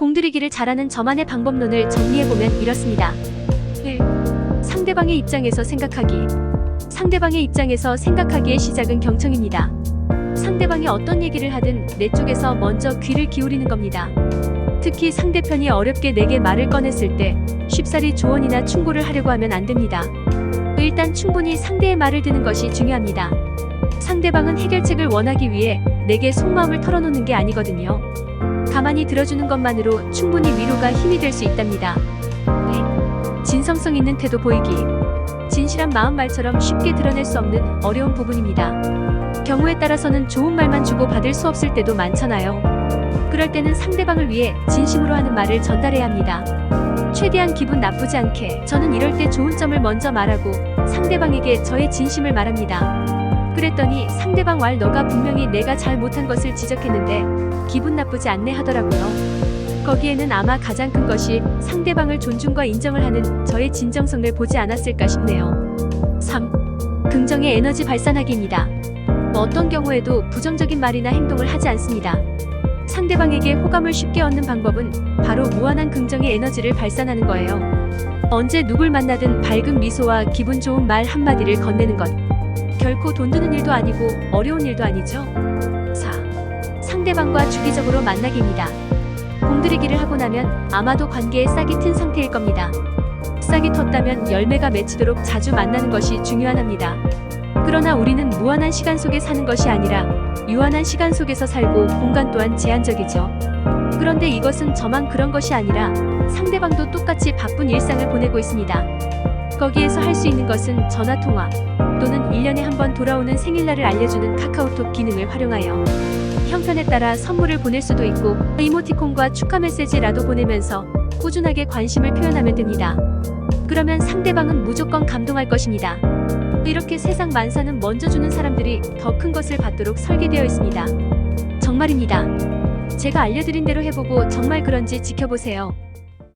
공들이기를 잘하는 저만의 방법론을 정리해보면 이렇습니다. 1. 상대방의 입장에서 생각하기. 상대방의 입장에서 생각하기의 시작은 경청입니다. 상대방이 어떤 얘기를 하든 내 쪽에서 먼저 귀를 기울이는 겁니다. 특히 상대편이 어렵게 내게 말을 꺼냈을 때 쉽사리 조언이나 충고를 하려고 하면 안 됩니다. 일단 충분히 상대의 말을 듣는 것이 중요합니다. 상대방은 해결책을 원하기 위해 내게 속마음을 털어놓는 게 아니거든요. 가만히 들어주는 것만으로 충분히 위로가 힘이 될 수 있답니다. 네. 진성성 있는 태도 보이기. 진실한 마음 말처럼 쉽게 드러낼 수 없는 어려운 부분입니다. 경우에 따라서는 좋은 말만 주고 받을 수 없을 때도 많잖아요. 그럴 때는 상대방을 위해 진심으로 하는 말을 전달해야 합니다. 최대한 기분 나쁘지 않게 저는 이럴 때 좋은 점을 먼저 말하고 상대방에게 저의 진심을 말합니다. 그랬더니 상대방 말 너가 분명히 내가 잘 못한 것을 지적했는데 기분 나쁘지 않네 하더라고요. 거기에는 아마 가장 큰 것이 상대방을 존중과 인정을 하는 저의 진정성을 보지 않았을까 싶네요. 3. 긍정의 에너지 발산하기입니다. 어떤 경우에도 부정적인 말이나 행동을 하지 않습니다. 상대방에게 호감을 쉽게 얻는 방법은 바로 무한한 긍정의 에너지를 발산하는 거예요. 언제 누굴 만나든 밝은 미소와 기분 좋은 말 한마디를 건네는 것. 결코 돈 드는 일도 아니고 어려운 일도 아니죠. 4. 상대방과 주기적으로 만나기입니다. 공들이기를 하고 나면 아마도 관계에 싹이 튼 상태일 겁니다. 싹이 텄다면 열매가 맺히도록 자주 만나는 것이 중요합니다. 그러나 우리는 무한한 시간 속에 사는 것이 아니라 유한한 시간 속에서 살고 공간 또한 제한적이죠. 그런데 이것은 저만 그런 것이 아니라 상대방도 똑같이 바쁜 일상을 보내고 있습니다. 거기에서 할 수 있는 것은 전화 통화 또는 1년에 한 번 돌아오는 생일날을 알려주는 카카오톡 기능을 활용하여 형편에 따라 선물을 보낼 수도 있고 이모티콘과 축하 메시지라도 보내면서 꾸준하게 관심을 표현하면 됩니다. 그러면 상대방은 무조건 감동할 것입니다. 이렇게 세상 만사는 먼저 주는 사람들이 더 큰 것을 받도록 설계되어 있습니다. 정말입니다. 제가 알려드린 대로 해보고 정말 그런지 지켜보세요.